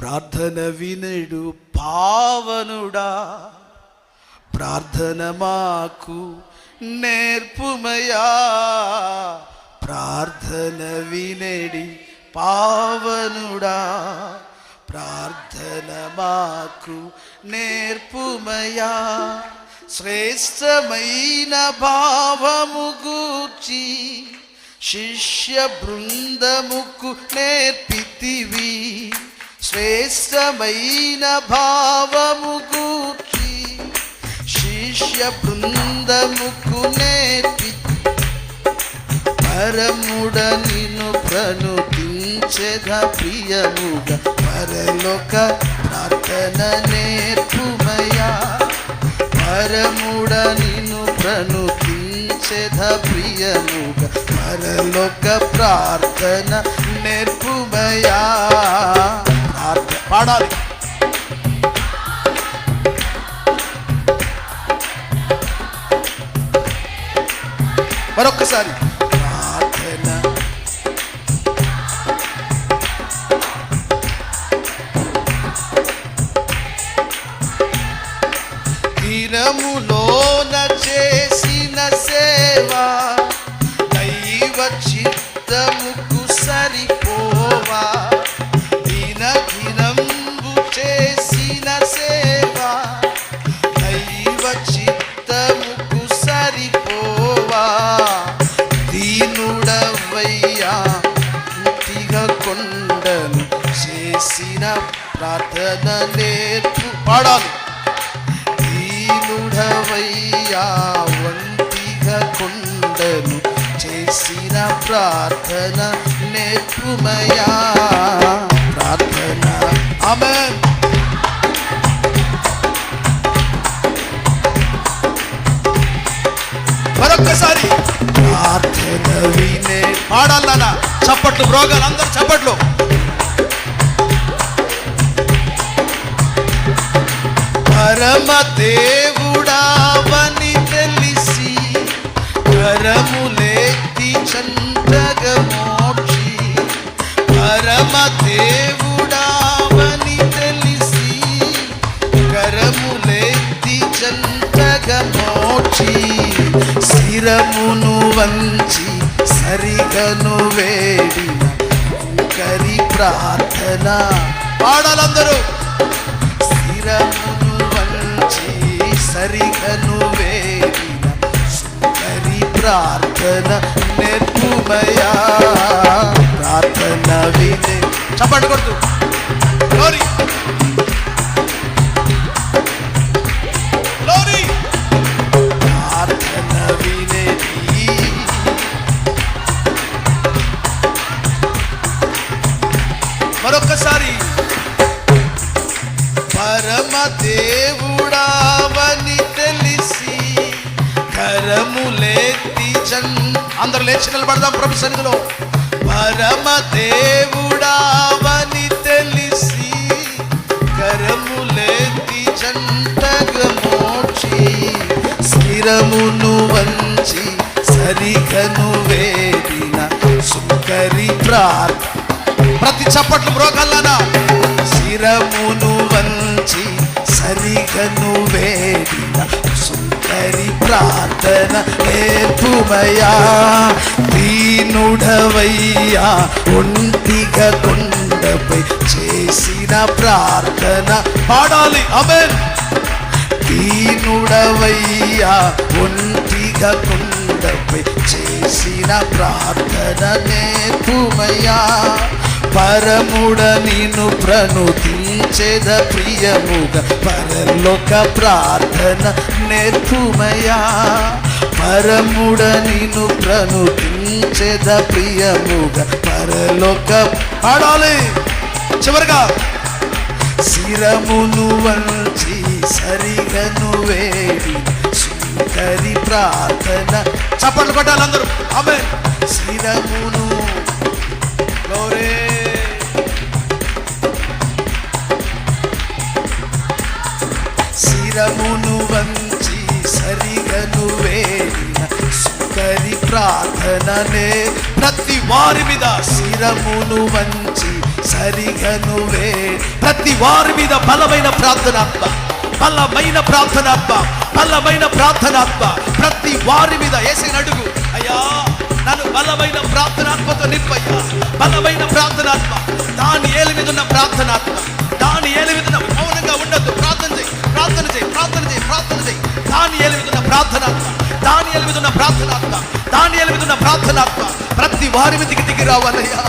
ప్రార్థన వినడు పావనుడా ప్రార్థన మాకు నేర్పుమయా ప్రార్థన వినడి పావనుడా ప్రార్థన మాకు నేర్పుమయా. శ్రేష్టమైన భావము గూర్చి శిష్య బృందముకు నేర్పితివి. శ్రేష్టమైన భావము గూర్చి శిష్య బృందముకు నేర్పి పరముడ నిన్ను ప్రణుతించద ప్రియముగా. పరలోక ప్రార్థన నేర్పుమయా. పరముడ నిన్ను ప్రణుతించద ప్రియముగా. పరలోక ప్రార్థన నేర్పుమయా. ప్రార్థన పాడాలి. మరొక్కసారి. ప్రార్థన. దినములోన చేసిన సేవ దైవ చిత్తముకు పాడాలి. దీనుడవయ్యా వంటిగా కొండను చేసిన ప్రార్థన నేర్పుమయా ప్రార్థన. ఆమెన్. మరొక్కసారి. ప్రార్థన వినే పాడాలన్నా చప్పట్లు బ్రోగాలు అందరు చప్పట్లు. పరమదేవుడావని తెలిసి కరములేతి చంద్రగ మోక్షి పరమ తెలిసి కరములేతి చంద్రగ మోక్షి శిరమును వంచి సరిగను వేడిన కరి ప్రార్థన. పాడాలందరూ శిరమును సరిగను వేడిన సుందరి ప్రార్థన నేర్పుమయా ప్రార్థన వినే. చప్పటి కొడుతూ. గ్లోరీ మరొకసారి పరమ దేవుడా. కరములెత్తి చన్ అందరూ లేచి నిలబడదాం ప్రభు సన్నిధిలో. పరమ దేవుడావని తెలిసి కరములేతి చంటగ స్థిరమును వంచి సరిగను వేదిన సుకరి ప్రార్థ ప్రతి చప్పట్లు మ్రోగల్లనా స్థిరమును ప్రార్థన నేర్పుమయా దీనుడవయ్యా ఒంటిగా కొండపై చేసిన ప్రార్థన. పాడాలి అమెన్ దీనుడవయ్యా ఒంటిగా కొండపై చేసిన ప్రార్థన. నేర్పుమయ్యా పరముడ నిన్ను ప్రణుతించేద ప్రియముగా పరలోక ప్రార్థన నేర్పుమయా. పరముడ నిన్ను ప్రణుతించేద ప్రియముగా పరలోక పాడాలి చివరిగా శిరమును వంచి సరిగను వేడి సుందరి ప్రార్థన. చప్పట్లు కొట్టాలి అందరూ. ఆమె శిరమును శరీరమును వంచి సరిగను వేడిన సుకరి ప్రార్థననే ప్రతి వారి మీద శిరమును వంచి సరిగను వే ప్రతి వారి మీద బలమైన ప్రార్థనాత్మ బలమైన ప్రార్థనాత్మ బలమైన ప్రార్థనాత్మ ప్రతి వారి మీద వేసిన అడుగు. అయ్యా నన్ను బలమైన ప్రార్థనాత్మతో నింపయ్యా. బలమైన ప్రార్థనాత్మ దాని ఏలి మీద ఉన్న ప్రార్థనాత్మ దాని ఏలి మీద మౌనంగా ఉండదు. దాని ఎలుగుతున్న ప్రార్థనాత్మ దాని ఎలుగుతున్న ప్రార్థనాత్మ దాని ఎలుగుతున్న ప్రార్థనాత్మ. ప్రతి వారి మీదకి దిగి రావాలయ్యా.